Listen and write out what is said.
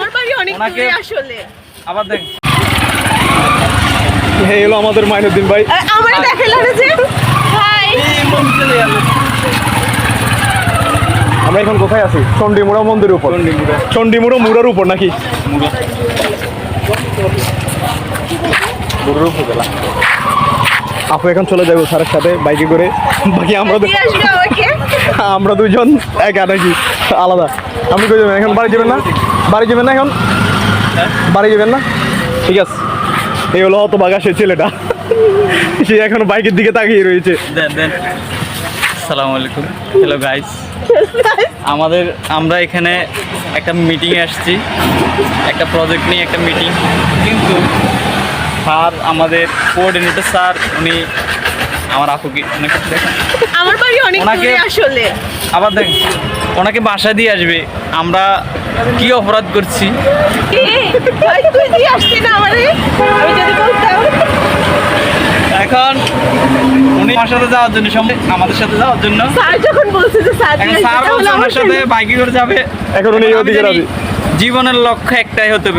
আমার বাড়ি অনেক দূরে আসলে। আবার দেখ। এই হলো আমাদের মাইনুদ্দিন ভাই। আমার দেখাইলো যে? হাই আমরা এখন কোথায় আছি? চণ্ডীমুড়া মন্দিরের উপর। চণ্ডীমুড়া। মুড়ার উপর নাকি? মুড়ার উপর গেলাম। আপু এখন চলে যাব স্যারের সাথে বাইকে করে। বাকি আমরা আমরা দুজন একা নাকি? আলাদা। আপনি কই যাবেন এখন বাড়ি যাবেন না? বাড়ি যাবেন না এখন? বাড়ি যাবেন না? ঠিক আছে। এই হলো অত বাগা সে ছেলেটা। সে এখন বাইকের দিকে তাকিয়ে রয়েছে। দেন দেন। আসসালামু আলাইকুম। হ্যালো গাইস আমাদের আমরা এখানে একটা মিটিংয়ে আসছি। একটা প্রজেক্ট নিয়ে একটা মিটিং কিন্তু স্যার আমাদের কোঅর্ডিনেটর স্যার উনি আমার আপুকে দেখেন আমার বাড়ি অনেক আসলে। আবার দেখ ওনাকে বাসা দিয়ে আসবে। আমরা কি অপরাধ করছি? এখন উনি আমার সাথে যাওয়ার জন্য আমাদের সাথে যাওয়ার জন্য। স্যার যখন বলছে যে স্যার স্যার বলছে আমার ওনার সাথে বাইকে করে যাবে। এখন উনি। জীবনের লক্ষ্য একটাই হতে হবে।